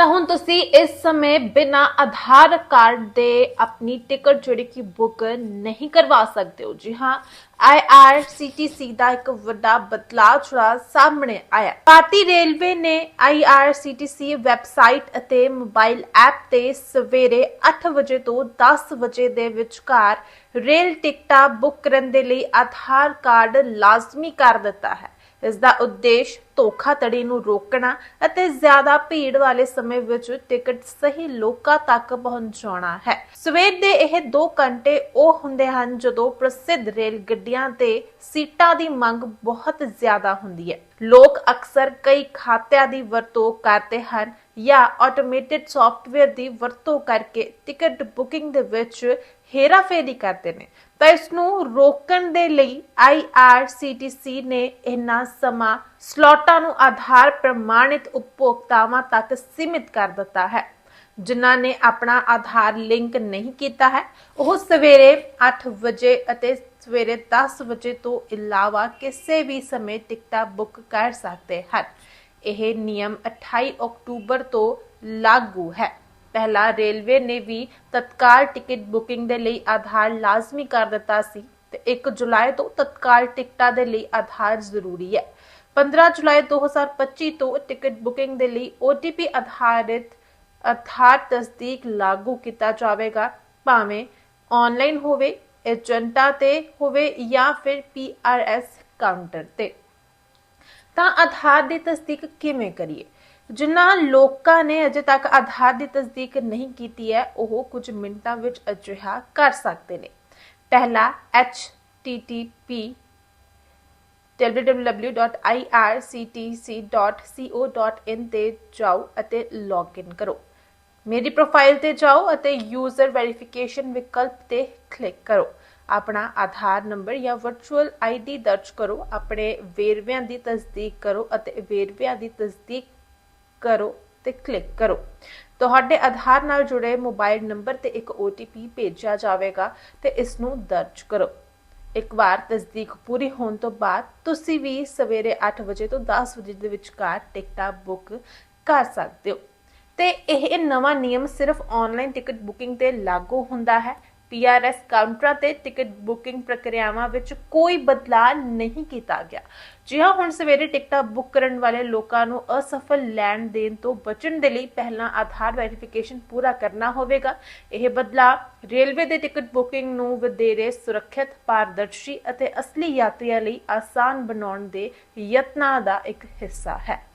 ਤਾਂ ਹੁਣ ਤੁਸੀਂ ਇਸ ਸਮੇਂ ਬਿਨਾ ਆਧਾਰ ਕਾਰਡ ਦੇ ਆਪਣੀ ਟਿਕਟ ਜਿਹੜੀ ਕਿ ਬੁੱਕ ਨਹੀਂ ਕਰਵਾ ਸਕਦੇ ਹੋ। ਜੀ ਹਾਂ IRCTC ਦਾ ਇੱਕ ਵੱਡਾ ਬਦਲਾਅ ਜਿਹੜਾ ਸਾਹਮਣੇ ਆਇਆ। ਭਾਰਤੀ ਰੇਲਵੇ ਨੇ IRCTC ਵੈਬਸਾਈਟ ਅਤੇ ਮੋਬਾਈਲ ਐਪ ਤੇ ਸਵੇਰੇ 8 ਵਜੇ ਤੋਂ 10 ਵਜੇ ਦੇ ਵਿਚਕਾਰ ਰੇਲ ਟਿਕਟਾਂ ਬੁੱਕ ਕਰਨ ਦੇ ਲਈ ਆਧਾਰ ਕਾਰਡ ਲਾਜ਼ਮੀ ਕਰ ਦਿੱਤਾ ਹੈ। ਇਸ ਦਾ ਉਦੇਸ਼ ਧੋਖਾਧੜੀ ਨੂੰ ਰੋਕਣਾ ਅਤੇ ਜ਼ਿਆਦਾ ਭੀੜ ਵਾਲੇ ਸਮੇਂ ਵਿੱਚ ਟਿਕਟ ਸਹੀ ਲੋਕਾਂ ਤੱਕ ਪਹੁੰਚਾਉਣਾ ਹੈ। ਸਵੇਰ ਦੇ ਇਹ 2 ਘੰਟੇ ਉਹ ਹੁੰਦੇ ਹਨ ਜਦੋਂ ਪ੍ਰਸਿੱਧ ਰੇਲ ਗੱਡੀਆਂ ਤੇ ਸੀਟਾਂ ਦੀ ਮੰਗ ਬਹੁਤ ਜ਼ਿਆਦਾ ਹੁੰਦੀ ਹੈ। ਲੋਕ ਅਕਸਰ ਕਈ ਖਾਤਿਆਂ ਦੀ ਵਰਤੋਂ ਕਰਦੇ ਹਨ ਜਾਂ ਆਟੋਮੇਟਿਡ ਸੌਫਟਵੇਅਰ ਦੀ ਵਰਤੋਂ ਕਰਕੇ ਟਿਕਟ ਬੁਕਿੰਗ ਦੇ ਵਿੱਚ ਹੇਰਾਫੇਰੀ ਕਰਦੇ ਨੇ। ਤਾਂ ਇਸ ਨੂੰ ਰੋਕਣ ਦੇ ਲਈ IRCTC ਨੇ ਇਹਨਾਂ ਸਮਾਂ ਸਲੋਟਾਂ ਨੂੰ ਆਧਾਰ ਪ੍ਰਮਾਣਿਤ ਉਪਭੋਗਤਾਵਾਂ ਤੱਕ ਸੀਮਿਤ ਕਰ ਦਿੱਤਾ ਹੈ। ਜਿਨ੍ਹਾਂ ਨੇ ਆਪਣਾ ਆਧਾਰ ਲਿੰਕ ਨਹੀਂ ਕੀਤਾ ਹੈ। ਉਹ ਸਵੇਰੇ 8 ਵਜੇ ਅਤੇ ਸਵੇਰੇ 10 ਵਜੇ ਤੋਂ ਇਲਾਵਾ ਕਿਸੇ ਵੀ ਸਮੇਂ ਟਿਕਟਾਂ ਬੁੱਕ ਕਰ ਸਕਦੇ ਹਨ। ਇਹ ਨਿਯਮ 28 ਅਕਤੂਬਰ ਤੋਂ ਲਾਗੂ ਹੈ। ਪਹਿਲਾਂ ਰੇਲਵੇ ਨੇ ਵੀ ਤਤਕਾਲ ਟਿਕਟ ਬੁਕਿੰਗ ਦੇ ਲਈ ਆਧਾਰ ਲਾਜ਼ਮੀ ਕਰ ਦਿੱਤਾ ਸੀ ਤੇ 1 ਜੁਲਾਈ ਤੋਂ ਤਤਕਾਲ ਟਿਕਟਾਂ ਦੇ ਲਈ ਆਧਾਰ ਜ਼ਰੂਰੀ ਹੈ। 15 ਜੁਲਾਈ 2025 ਤੋਂ ਟਿਕਟ ਬੁਕਿੰਗ ਦੇ ਲਈ OTP ਆਧਾਰਿਤ ਆਧਾਰ ਤਸਦੀਕ ਲਾਗੂ ਕੀਤਾ ਜਾਵੇਗਾ, ਭਾਵੇਂ ਆਨਲਾਈਨ ਹੋਵੇ, ਏਜੰਟਾਂ ਤੇ ਹੋਵੇ ਜਾਂ ਫਿਰ PRS ਕਾਊਂਟਰ ਤੇ। ਤਾਂ ਆਧਾਰ ਦੀ ਤਸਦੀਕ ਕਿਵੇਂ ਕਰੀਏ? ਜਿਨ੍ਹਾਂ ਲੋਕਾਂ ਨੇ ਅਜੇ ਤੱਕ ਆਧਾਰ ਦੀ ਤਸਦੀਕ ਨਹੀਂ ਕੀਤੀ ਹੈ, ਉਹ ਕੁਝ ਮਿੰਟਾਂ ਵਿੱਚ ਅਜਿਹਾ ਕਰ ਸਕਦੇ ਨੇ। ਪਹਿਲਾ http www.irctc.co.in ਤੇ ਜਾਓ ਅਤੇ ਲੌਗਇਨ ਕਰੋ। ਮੇਰੀ ਪ੍ਰੋਫਾਈਲ ਤੇ ਜਾਓ ਅਤੇ ਯੂਜ਼ਰ ਵੈਰੀਫਿਕੇਸ਼ਨ ਵਿਕਲਪ ਤੇ ਕਲਿੱਕ ਕਰੋ। ਆਪਣਾ ਆਧਾਰ ਨੰਬਰ ਜਾਂ ਵਰਚੁਅਲ ਆਈਡੀ ਦਰਜ ਕਰੋ, ਆਪਣੇ ਵੇਰਵਿਆਂ ਦੀ ਤਸਦੀਕ ਕਰੋ ਅਤੇ ਵੇਰਵਿਆਂ ਦੀ ਤਸਦੀਕ ਕਰੋ ਤੇ ਕਲਿੱਕ ਕਰੋ। ਤੁਹਾਡੇ ਆਧਾਰ ਨਾਲ ਜੁੜੇ ਮੋਬਾਈਲ ਨੰਬਰ ਤੇ ਇੱਕ OTP ਭੇਜਿਆ ਜਾਵੇਗਾ ਤੇ ਇਸ ਨੂੰ ਦਰਜ ਕਰੋ। ਇੱਕ ਵਾਰ ਤਸਦੀਕ ਪੂਰੀ ਹੋਣ ਤੋਂ ਬਾਅਦ ਤੁਸੀਂ ਵੀ ਸਵੇਰੇ 8 ਵਜੇ ਤੋਂ 10 ਵਜੇ ਦੇ ਵਿਚਕਾਰ ਟਿਕਟਾਂ ਬੁੱਕ ਕਰ ਸਕਦੇ ਹੋ। ਤੇ ਇਹ ਨਵਾਂ ਨਿਯਮ ਸਿਰਫ ਆਨਲਾਈਨ ਟਿਕਟ ਬੁਕਿੰਗ ਤੇ ਲਾਗੂ ਹੁੰਦਾ ਹੈ। PRS ਕਾਊਂਟਰਾਂ ਤੇ ਟਿਕਟ ਬੁਕਿੰਗ ਪ੍ਰਕਿਰਿਆਵਾਂ ਵਿੱਚ ਕੋਈ ਬਦਲਾਅ ਨਹੀਂ ਕੀਤਾ ਗਿਆ। ਜੀ ਹਾਂ, ਹੁਣ ਸਵੇਰੇ ਟਿਕਟਾਂ ਬੁੱਕ ਕਰਨ ਵਾਲੇ ਲੋਕਾਂ ਨੂੰ ਅਸਫਲ ਲੈਣ ਦੇਣ ਤੋਂ ਬਚਣ ਦੇ ਲਈ ਪਹਿਲਾਂ ਆਧਾਰ ਵੈਰੀਫਿਕੇਸ਼ਨ ਪੂਰਾ ਕਰਨਾ ਹੋਵੇਗਾ। ਇਹ ਬਦਲਾਅ ਰੇਲਵੇ ਦੇ ਟਿਕਟ ਬੁਕਿੰਗ ਨੂੰ ਵਧੇਰੇ ਸੁਰੱਖਿਅਤ, ਪਾਰਦਰਸ਼ੀ ਅਤੇ ਅਸਲੀ ਯਾਤਰੀਆਂ ਲਈ ਆਸਾਨ ਬਣਾਉਣ ਦੇ ਯਤਨਾਂ ਦਾ ਇੱਕ ਹਿੱਸਾ ਹੈ।